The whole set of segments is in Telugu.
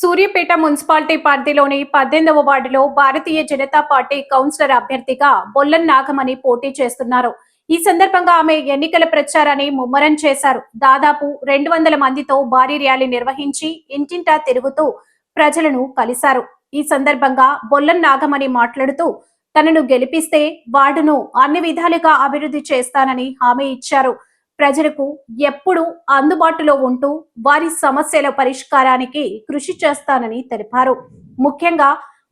సూర్యపేట మున్సిపాలిటీ పరిధిలోని పద్దెనిమిదవ వార్డులో భారతీయ జనతా పార్టీ కౌన్సిలర్ అభ్యర్థిగా బొల్లన్ నాగమణి పోటీ చేస్తున్నారు. ఈ సందర్భంగా ఆమె ఎన్నికల ప్రచారాన్ని ముమ్మరం చేశారు. దాదాపు రెండు వందల మందితో భారీ ర్యాలీ నిర్వహించి ఇంటింటా తిరుగుతూ ప్రజలను కలిశారు. ఈ సందర్భంగా బొల్లన్ నాగమణి మాట్లాడుతూ తనను గెలిపిస్తే వార్డును అన్ని విధాలుగా అభివృద్ధి చేస్తానని హామీ ఇచ్చారు. ప్రజలకు ఎప్పుడు అందుబాటులో ఉంటూ వారి సమస్యల పరిష్కారానికి కృషి చేస్తానని తెలిపారు. ముఖ్యంగా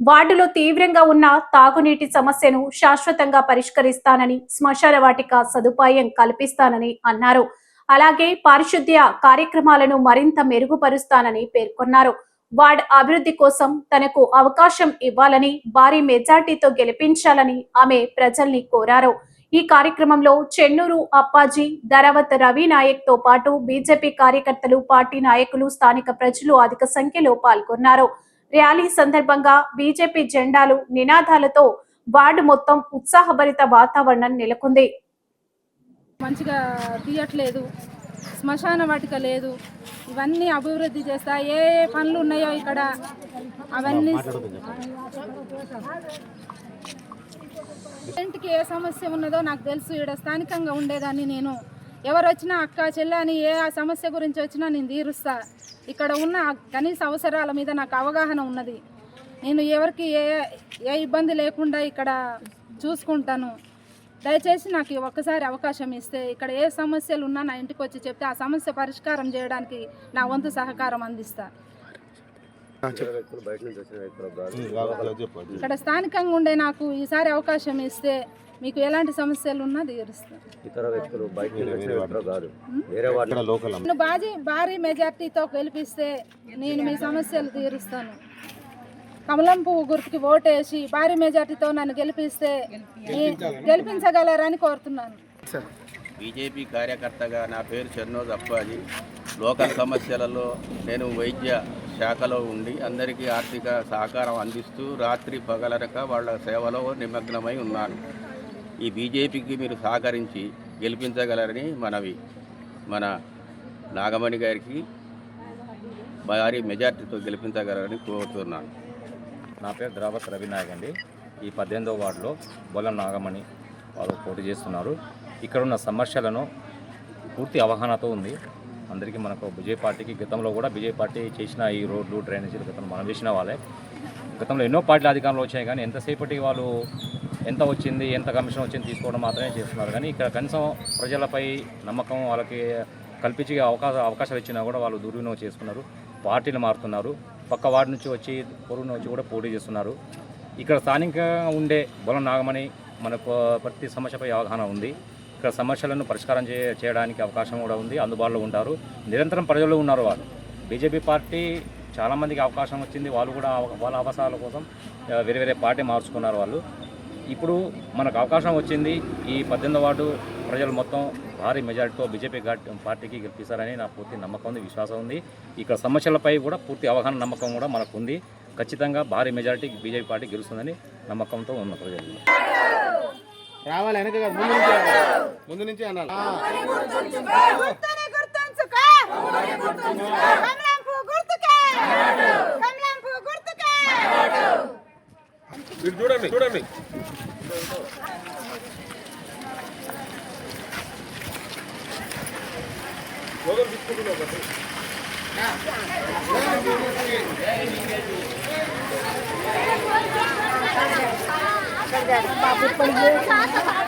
వార్డులో తీవ్రంగా ఉన్న తాగునీటి సమస్యను శాశ్వతంగా పరిష్కరిస్తానని శ్మశాన వాటిక సదుపాయం కల్పిస్తానని అన్నారు. అలాగే పారిశుద్ధ్య కార్యక్రమాలను మరింత మెరుగుపరుస్తానని పేర్కొన్నారు. వార్డ్ అభివృద్ధి కోసం తనకు అవకాశం ఇవ్వాలని భారీ మెజార్టీతో గెలిపించాలని ఆమె ప్రజల్ని కోరారు. ఈ కార్యక్రమంలో చెన్నూరు అప్పాజీ ధరవత్ రవి నాయక్తో పాటు బీజేపీ కార్యకర్తలు పార్టీ నాయకులు స్థానిక ప్రజలు అధిక సంఖ్యలో పాల్గొన్నారు. ర్యాలీ సందర్భంగా బీజేపీ జెండాలు నినాదాలతో వార్డు మొత్తం ఉత్సాహభరిత వాతావరణం నెలకొంది. మంచిగా తీయట్లేదు శ్మశాన వాటిక లేదు ఇవన్నీ అభివృద్ధి చేస్తా ఏ ఏ పనులు ఉన్నాయో ఇక్కడ అవన్నీ ఇంటికి ఏ సమస్య ఉన్నదో నాకు తెలుసు. ఇక్కడ స్థానికంగా ఉండేదాన్ని నేను. ఎవరు వచ్చినా అక్క చెల్లె అని ఏ ఆ సమస్య గురించి వచ్చినా నేను తీరుస్తా. ఇక్కడ ఉన్న కనీస అవసరాల మీద నాకు అవగాహన ఉన్నది. నేను ఎవరికి ఏ ఏ ఇబ్బంది లేకుండా ఇక్కడ చూసుకుంటాను. దయచేసి నాకు ఒక్కసారి అవకాశం ఇస్తే ఇక్కడ ఏ సమస్యలు ఉన్నా నా ఇంటికి వచ్చి చెప్తే ఆ సమస్య పరిష్కారం చేయడానికి నా వంతు సహకారం అందిస్తా. ఇక్కడ స్థానికంగా ఉండే నాకు ఈసారి అవకాశం ఇస్తే మీకు ఎలాంటి సమస్యలు ఉన్నా తీరుస్తా ఇతర వ్యక్తులు బయట నుంచి వచ్చిన వ్యక్తులు కాదు వేరే వాళ్ళు ఇక్కడ లోకల్ నన్ను బాజీ భారీ మెజార్టీతో గెలిపిస్తే నేను మీ సమస్యలు తీరుస్తాను. కమలం పువ్వు గుర్తుకి ఓటేసి భారీ మెజార్టీతో నన్ను గెలిపిస్తే గెలిపించగలరని కోరుతున్నాను. బీజేపీ కార్యకర్తగా నా పేరు చెన్నోజ్ అప్పాజీ. లోకల్ సమస్యలలో నేను వైద్య శాఖలో ఉండి అందరికీ ఆర్థిక సహకారం అందిస్తూ రాత్రి పగలరక వాళ్ళ సేవలో నిమగ్నమై ఉన్నాను ఈ బీజేపీకి మీరు సహకరించి గెలిపించగలరని మనవి. మన నాగమణి గారికి భారీ మెజార్టీతో గెలిపించగలరని కోరుతున్నాను. నా పేరు ద్రావత్ రవినాయక్ అండి. ఈ పద్దెనిమిదో వార్డులో బొల్లం నాగమణి వారు పోటీ చేస్తున్నారు. ఇక్కడ ఉన్న సమస్యలను పూర్తి అవగాహనతో ఉంది. అందరికీ మనకు విజయ్ పార్టీకి గతంలో కూడా విజయ్ పార్టీ చేసిన ఈ రోడ్లు డ్రైనేజీలు గతంలో మనం చేసిన వాళ్ళే. గతంలో ఎన్నో పార్టీలు అధికారంలో వచ్చాయి కానీ ఎంతసేపటికి వాళ్ళు ఎంత వచ్చింది ఎంత కమిషన్ వచ్చింది తీసుకోవడం మాత్రమే చేస్తున్నారు. కానీ ఇక్కడ కనీసం ప్రజలపై నమ్మకం వాళ్ళకి కల్పించి అవకాశ అవకాశాలు ఇచ్చినా కూడా వాళ్ళు దుర్వినియోగం చేసుకున్నారు పార్టీలు మారుతున్నారు. పక్క వార్డు నుంచి వచ్చి పొరుగు నుంచి కూడా పోటీ చేస్తున్నారు. ఇక్కడ స్థానికంగా ఉండే బొలం నాగమణి మనకు ప్రతి సమస్యపై అవగాహన ఉంది. ఇక్కడ సమస్యలను పరిష్కారం చే చేయడానికి అవకాశం కూడా ఉంది అందుబాటులో ఉంటారు. నిరంతరం ప్రజలు ఉన్నారు వాళ్ళు. బీజేపీ పార్టీ చాలామందికి అవకాశం వచ్చింది వాళ్ళు కూడా అవ- వాళ్ళ అవసరాల కోసం వేరే వేరే పార్టీ మార్చుకున్నారు వాళ్ళు. ఇప్పుడు మనకు అవకాశం వచ్చింది ఈ పద్దెనిమిది వార్డు ప్రజలు మొత్తం భారీ మెజారిటీతో బీజేపీ పార్టీకి గెలిపిస్తారని నా పూర్తి నమ్మకం ఉంది విశ్వాసం ఉంది. ఇక్కడ సమస్యలపై కూడా పూర్తి అవగాహన నమ్మకం కూడా మనకు ఉంది ఖచ్చితంగా భారీ మెజారిటీ బీజేపీ పార్టీ గెలుస్తుందని నమ్మకంతో ఉన్న ప్రజలు. రావాలి వెనక కాదు, ముందు నుంచి. ముందు నుంచి అనాలి. గుర్తుని గుర్తుంచుకో. కమలంపు గుర్తుకే. కమలంపు గుర్తుకే. మీరు చూడండి చూడండి. లోగలు 哎呀这个不